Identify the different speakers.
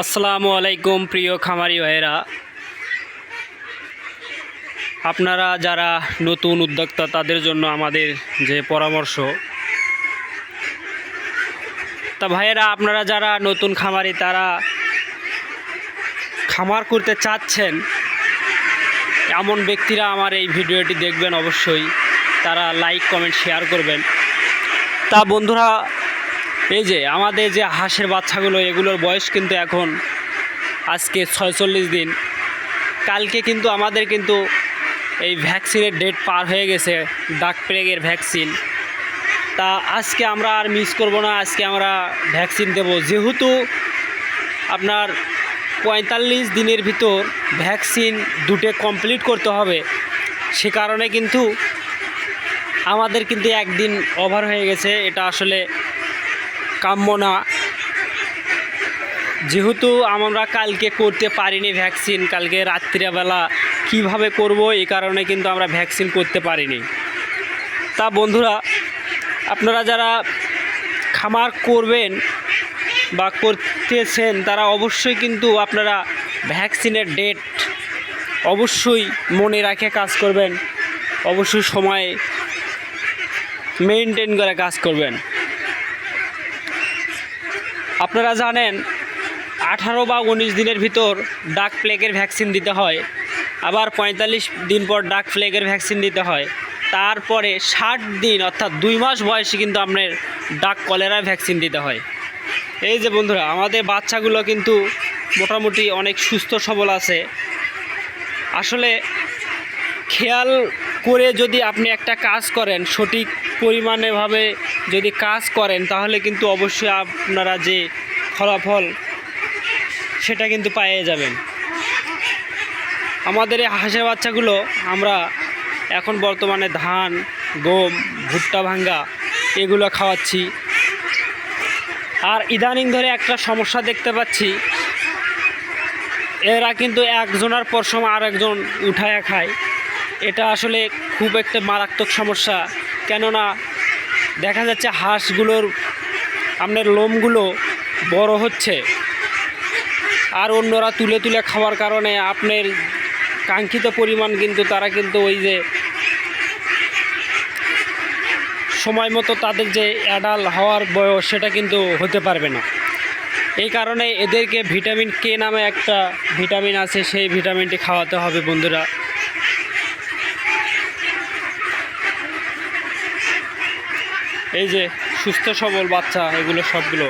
Speaker 1: আসসালামু আলাইকুম, প্রিয় খামারি ভাইয়েরা। আপনারা যারা নতুন উদ্যোক্তা, তাদের জন্য আমাদের যে পরামর্শ। তা ভাইয়েরা, আপনারা যারা নতুন খামারি, তারা খামার করতে চাচ্ছেন, এমন ব্যক্তিরা আমার এই ভিডিওটি দেখবেন অবশ্যই। তারা লাইক, কমেন্ট, শেয়ার করবেন। তা বন্ধুরা এই যে আমাদের যে হাঁসের বাচ্চাগুলো, এগুলোর বয়স কিন্তু এখন আজকে ছয়চল্লিশ দিন। কালকে কিন্তু আমাদের কিন্তু এই ভ্যাকসিনের ডেট পার হয়ে গেছে, ডাক প্লেগের ভ্যাকসিন। তা আজকে আমরা আর মিস করব না, আজকে আমরা ভ্যাকসিন দেব। যেহেতু আপনার পঁয়তাল্লিশ দিনের ভিতর ভ্যাকসিন দুটো কমপ্লিট করতে হবে, সে কারণে কিন্তু আমাদের কিন্তু একদিন ওভার হয়ে গেছে। এটা আসলে কাম্য না। যেহেতু আমরা কালকে করতে পারিনি ভ্যাকসিন কালকে রাত্রিবেলা কীভাবে করব এই কারণে কিন্তু আমরা ভ্যাকসিন করতে পারিনি। তা বন্ধুরা, আপনারা যারা খামার করবেন বা করতেছেন, তারা অবশ্যই কিন্তু আপনারা ভ্যাকসিনের ডেট অবশ্যই মনে রাখে কাজ করবেন। অবশ্যই সময় মেনটেন করে কাজ করবেন। আপনারা জানেন, আঠারো বা উনিশ দিনের ভিতর ডাক প্লেগের ভ্যাকসিন দিতে হয়, আবার পঁয়তাল্লিশ দিন পর ডাক প্লেগের ভ্যাকসিন দিতে হয়। তারপরে ষাট দিন অর্থাৎ দুই মাস বয়সে কিন্তু আপনার ডাক কলেরা ভ্যাকসিন দিতে হয়। এই যে বন্ধুরা, আমাদের বাচ্চাগুলো কিন্তু মোটামুটি অনেক সুস্থ, সবল আছে। আসলে খেয়াল করে যদি আপনি একটা কাজ করেন, সঠিক পরিমাণেভাবে যদি কাজ করেন, তাহলে কিন্তু অবশ্যই আপনারা যে ফলাফল সেটা কিন্তু পেয়ে যাবেন। আমাদের এই হাঁসের বাচ্চাগুলো আমরা এখন বর্তমানে ধান, গম, ভুট্টা ভাঙ্গা এগুলো খাওয়াচ্ছি। আর ইদানিং ধরে একটা সমস্যা দেখতে পাচ্ছি, এরা কিন্তু একজনের পর সময় আরেকজন উঠায়া খায়। এটা আসলে খুব একটা মারাত্মক সমস্যা, কেননা দেখা যাচ্ছে হাঁসগুলোর আপনার লোমগুলো বড় হচ্ছে। আর অন্যরা তুলে তুলে খাওয়ার কারণে আপনার কাঙ্ক্ষিত পরিমাণ কিন্তু তারা কিন্তু ওই যে সময় মতো তাদের যে অ্যাডাল হওয়ার বয়স সেটা কিন্তু হতে পারবে না। এই কারণে এদেরকে ভিটামিন কে নামে একটা ভিটামিন আছে, সেই ভিটামিনটি খাওয়াতে হবে বন্ধুরা। এই যে সুস্থ সবল বাচ্চা এগুলো সবগুলো